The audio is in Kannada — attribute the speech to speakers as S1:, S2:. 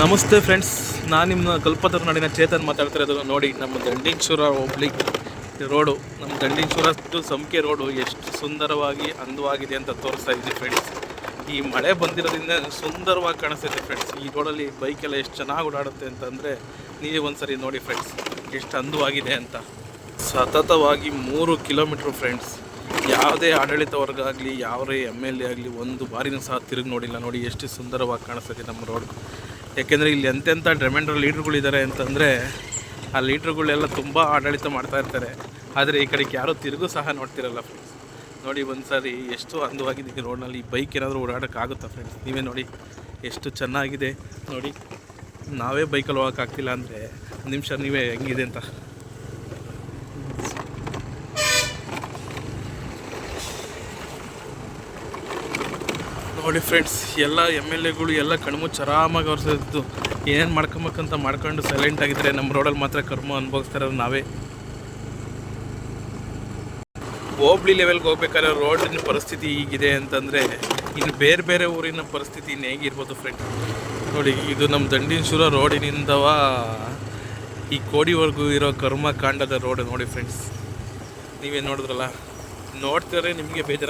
S1: ನಮಸ್ತೆ ಫ್ರೆಂಡ್ಸ್, ನಾನು ನಿಮ್ಮ ಕಲ್ಪತರು ನಾಡಿನ ಚೇತನ್ ಮಾತಾಡ್ತಾ ಇರೋದು ನೋಡಿ, ನಮ್ಮ ದಂಡೀಶ್ವರ ಹೋಗ್ಲಿ ರೋಡು ನಮ್ಮ ಟು ಸಂಕೆ ರೋಡು ಎಷ್ಟು ಸುಂದರವಾಗಿ ಅಂದವಾಗಿದೆ ಅಂತ ತೋರಿಸ್ತಾ ಇದ್ದೀನಿ ಫ್ರೆಂಡ್ಸ್. ಈ ಮಳೆ ಬಂದಿರೋದ್ರಿಂದ ಸುಂದರವಾಗಿ ಕಾಣಿಸ್ತೈತೆ ಫ್ರೆಂಡ್ಸ್. ಈ ರೋಡಲ್ಲಿ ಬೈಕೆಲ್ಲ ಎಷ್ಟು ಚೆನ್ನಾಗಿ ಓಡಾಡುತ್ತೆ ಅಂತಂದರೆ, ನೀವೇ ಒಂದ್ಸರಿ ನೋಡಿ ಫ್ರೆಂಡ್ಸ್, ಎಷ್ಟು ಅಂದವಾಗಿದೆ ಅಂತ. ಸತತವಾಗಿ ಮೂರು ಕಿಲೋಮೀಟ್ರ್ ಫ್ರೆಂಡ್ಸ್, ಯಾವುದೇ ಆಡಳಿತ ವರ್ಗ ಆಗಲಿ, ಯಾವುದೇ ಎಂ ಎಲ್ ಎ ಆಗಲಿ, ಒಂದು ಬಾರಿನೂ ಸಹ ತಿರುಗಿ ನೋಡಿಲ್ಲ ನೋಡಿ, ಎಷ್ಟು ಸುಂದರವಾಗಿ ಕಾಣಿಸ್ತದೆ ನಮ್ಮ ರೋಡ್ ಯಾಕೆಂದರೆ ಇಲ್ಲಿ ಎಂತೆಂಥ ಡ್ರೆಮೆಂಡರ್ ಲೀಡ್ರುಗಳಿದ್ದಾರೆ ಅಂತಂದರೆ ಆ ಲೀಡ್ರುಗಳೆಲ್ಲ ತುಂಬ ಆಡಳಿತ ಮಾಡ್ತಾ ಇರ್ತಾರೆ. ಆದರೆ ಈ ಕಡೆಗೆ ಯಾರೂ ತಿರುಗೂ ಸಹ ನೋಡ್ತಿರಲ್ಲ ಫ್ರೆಂಡ್ಸ್ ನೋಡಿ ಒಂದು ಸಾರಿ ಎಷ್ಟು ಅಂದವಾಗಿದೆ ಈ ರೋಡ್ನಲ್ಲಿ ಬೈಕ್ ಏನಾದರೂ ಓಡಾಡೋಕ್ಕಾಗುತ್ತಾ ಫ್ರೆಂಡ್ಸ್ ನೀವೇ ನೋಡಿ ಎಷ್ಟು ಚೆನ್ನಾಗಿದೆ. ನೋಡಿ, ನಾವೇ ಬೈಕಲ್ಲಿ ಹೋಗೋಕ್ಕಾಗ್ತಿಲ್ಲ ಅಂದರೆ ನಿಮಿಷ ನೀವೇ ಹೆಂಗಿದೆ ಅಂತ. ನೋಡಿ ಫ್ರೆಂಡ್ಸ್ ಎಲ್ಲ ಎಂ ಎಲ್ ಎಗಳು ಎಲ್ಲ ಕಣ್ಮುಚ್ಚು ಚರಾಮಾಗಿ ಅವ್ರದ್ದು ಏನೇನು ಮಾಡ್ಕೊಬೇಕಂತ ಮಾಡ್ಕೊಂಡು ಸೈಲೆಂಟ್ ಆಗಿದ್ರೆ ನಮ್ಮ ರೋಡಲ್ಲಿ ಮಾತ್ರ ಕರ್ಮ ಅನುಭವಿಸ್ತಾರೆ ನಾವೇ. ಹೋಬ್ಳಿ ಲೆವೆಲ್ಗೆ ಹೋಗ್ಬೇಕಾದ್ರೆ ರೋಡಿನ ಪರಿಸ್ಥಿತಿ ಹೀಗಿದೆ ಅಂತಂದರೆ ಇನ್ನು ಬೇರೆ ಬೇರೆ ಊರಿನ ಪರಿಸ್ಥಿತಿ ಇನ್ನು ಹೇಗಿರ್ಬೋದು ಫ್ರೆಂಡ್ ನೋಡಿ, ಇದು ನಮ್ಮ ದಂಡಿನಶೂರ ರೋಡಿನಿಂದವ ಈ ಕೋಡಿವರೆಗೂ ಇರೋ ಕರ್ಮ ಕಾಂಡದ ರೋಡ್ ನೋಡಿ ಫ್ರೆಂಡ್ಸ್ ನೀವೇ ನೋಡಿದ್ರಲ್ಲ? ನೋಡ್ತಾರೆ ನಿಮಗೆ ಬೇಜಾರ